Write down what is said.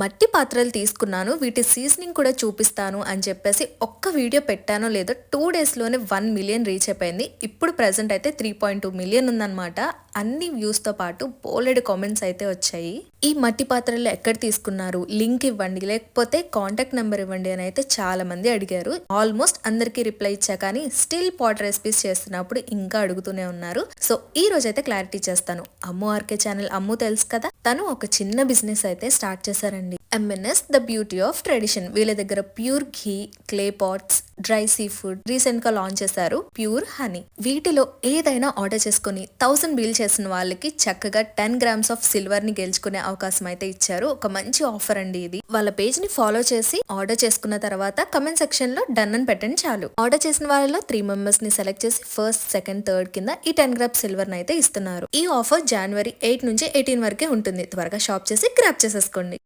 మట్టి పాత్రలు తీసుకున్నాను వీటి సీజనింగ్ కూడా చూపిస్తాను అని చెప్పేసి ఒక్క వీడియో పెట్టానో లేదో టూ డేస్లోనే వన్ మిలియన్ రీచ్ అయిపోయింది. ఇప్పుడు ప్రజెంట్ అయితే త్రీ పాయింట్ టూ మిలియన్ ఉందన్నమాట. అన్ని వ్యూస్తో పాటు బోలెడు కామెంట్స్ అయితే వచ్చాయి. ఈ మట్టి పాత్రలు ఎక్కడ తీసుకున్నారు? లింక్ ఇవ్వండి లేకపోతే కాంటాక్ట్ నెంబర్ ఇవ్వండి అని అయితే చాలా మంది అడిగారు. ఆల్మోస్ట్ అందరికీ రిప్లై ఇచ్చా కానీ స్టిల్ పాట్ రెసిపీస్ చేస్తున్నప్పుడు ఇంకా అడుగుతూనే ఉన్నారు. సో ఈ రోజు అయితే క్లారిటీ చేస్తాను. అమ్ము ఆర్కే ఛానల్ అమ్ము తెలుసు కదా? తను ఒక చిన్న బిజినెస్ అయితే స్టార్ట్ చేశారండి MNS the beauty of tradition వీళ్ళ దగ్గర pure ghee clay pots dry sea food రీసెంట్గా లాంచ్ చేశారు ప్యూర్ హనీ. వీటిలో ఏదైనా ఆర్డర్ చేసుకుని థౌసండ్ బిల్ చేసిన వాళ్ళకి చక్కగా టెన్ గ్రామ్స్ ఆఫ్ సిల్వర్ని గెలుచుకునే అవకాశం అయితే ఇచ్చారు. ఒక మంచి ఆఫర్ అండి ఇది. వాళ్ళ పేజ్ని ఫాలో చేసి ఆర్డర్ చేసుకున్న తర్వాత కమెంట్ సెక్షన్లో డన్ అని పెట్టండి చాలు. ఆర్డర్ చేసిన వాళ్ళలో త్రీ మెంబర్స్ని సెలెక్ట్ చేసి ఫస్ట్ సెకండ్ థర్డ్ కింద ఈ టెన్ గ్రామ్స్ సిల్వర్ని అయితే ఇస్తున్నారు. ఈ ఆఫర్ జనవరి ఎయిట్ నుంచి ఎయిటీన్ వరకే ఉంటుంది. త్వరగా షాప్ చేసి గ్రాప్ చేసేసుకోండి.